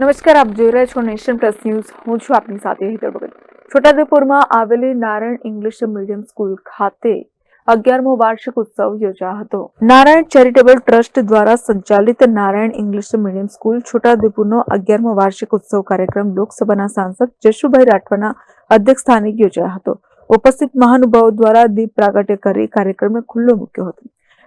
નમસ્કાર, આપ જોઈ રહ્યા છો નેશન પ્લસ ન્યૂઝ. હું છું આપની સાથે હિતર ભગત. છોટાઉદેપુરમાં આવેલી નારાયણ ઇંગ્લિશ મીડિયમ સ્કૂલ ખાતે અગિયારમો વાર્ષિક ઉત્સવ યોજાયો હતો. નારાયણ ચેરિટેબલ ટ્રસ્ટ દ્વારા સંચાલિત નારાયણ ઇંગ્લિશ મીડિયમ સ્કૂલ છોટાઉદેપુરનો અગિયારમો વાર્ષિક ઉત્સવ કાર્યક્રમ લોકસભાના સાંસદ જશુભાઈ રાઠવાના અધ્યક્ષસ્થાને યોજાયો હતો. ઉપસ્થિત મહાનુભાવો દ્વારા દીપ પ્રાગટ્ય કરી કાર્યક્રમને ખુલ્લો મૂક્યો હતો.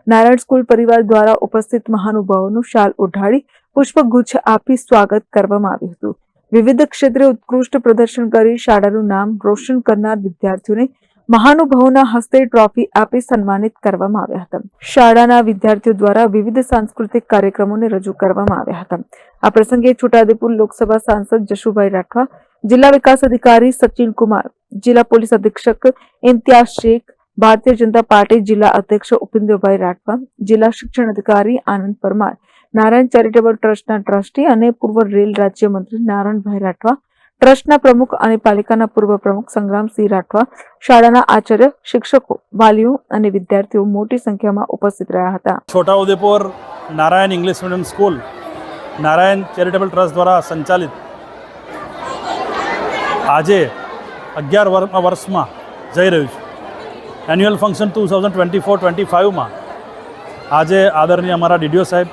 નારાયણ સ્કૂલ પરિવાર દ્વારા ઉપસ્થિત મહાનુભાવોનું શાલ ઉઢાડી પુષ્પગુચ્છ આપી સ્વાગત કરવામાં આવ્યું હતું. વિવિધ ક્ષેત્રે ઉત્કૃષ્ટ પ્રદર્શન કરી શાળાનું નામ રોશન કરનાર વિદ્યાર્થીઓને મહાનુભાવોના હસ્તે ટ્રોફી આપી સન્માનિત કરવામાં આવ્યા હતા. શાળાના વિદ્યાર્થીઓ દ્વારા વિવિધ સાંસ્કૃતિક કાર્યક્રમોને રજૂ કરવામાં આવ્યા હતા. આ પ્રસંગે છોટાઉદેપુર લોકસભા સાંસદ જશુભાઈ રાઠવા, જિલ્લા વિકાસ અધિકારી સચિન કુમાર, જિલ્લા પોલીસ અધિક્ષક ઇમ્તિયાઝ શેખ ભારતીય જનતા પાર્ટી જિલ્લા અધ્યક્ષ ઉપેન્દ્રભાઈ રાઠવા, જિલ્લા શિક્ષણ અધિકારી આનંદ પરમાર, નારાયણ ચેરિટેબલ ટ્રસ્ટના ટ્રસ્ટી અને પૂર્વ રેલ રાજ્યમંત્રી નારાયણભાઈ રાઠવા, ટ્રસ્ટના પ્રમુખ અને પાલિકાના પૂર્વ પ્રમુખ સંગ્રામસિંહ રાઠવા, શાળાના આચાર્ય, શિક્ષકો, વાલીઓ અને વિદ્યાર્થીઓ મોટી સંખ્યામાં ઉપસ્થિત રહ્યા હતા. Chhota Udepur Narayan English medium school, Narayan charitable trust દ્વારા સંચાલિત આજે અગિયાર વર- વર્ષમાં જઈ રહ્યું છે. Annual function two thousand twenty four, twenty ફાઇવમાં આજે આદરણીય અમારા ડીડીઓ સાહેબ,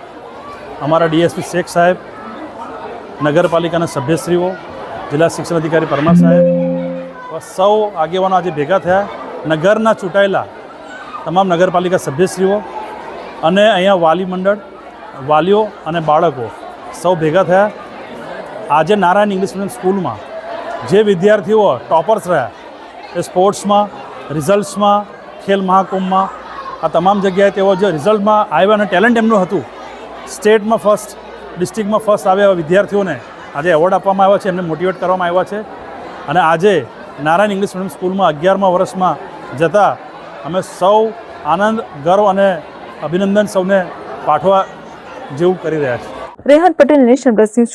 અમારા ડીએસપી શેખ સાહેબ, નગરપાલિકાના સભ્યશ્રીઓ, જિલ્લા શિક્ષણ અધિકારી પરમાર સાહેબ સૌ આગેવાનો આજે ભેગા થયા. નગરના ચૂંટાયેલા તમામ નગરપાલિકા સભ્યશ્રીઓ અને અહીંયા વાલી મંડળ, વાલીઓ અને બાળકો સૌ ભેગા થયા. આજે નારાયણ ઇંગ્લિશ મીડિયમ સ્કૂલમાં જે વિદ્યાર્થીઓ ટોપર્સ રહ્યા એ સ્પોર્ટ્સમાં રિઝલ્ટ્સમાં, ખેલ મહાકુંભમાં, આ તમામ જગ્યાએ તેઓ જે રિઝલ્ટમાં આવ્યા અને ટેલેન્ટ એમનું હતું, સ્ટેટમાં ફર્સ્ટ, ડિસ્ટ્રિક્ટમાં ફર્સ્ટ આવ્યા વિદ્યાર્થીઓને આજે એવોર્ડ આપવામાં આવ્યા છે, એમને મોટિવેટ કરવામાં આવ્યા છે. અને આજે નારાયણ ઇંગ્લિશ મીડિયમ સ્કૂલમાં અગિયારમા વર્ષમાં જતાં અમે સૌ આનંદ, ગર્વ અને અભિનંદન સૌને પાઠવા જેવું કરી રહ્યા છીએ. Rehan Patel national plus news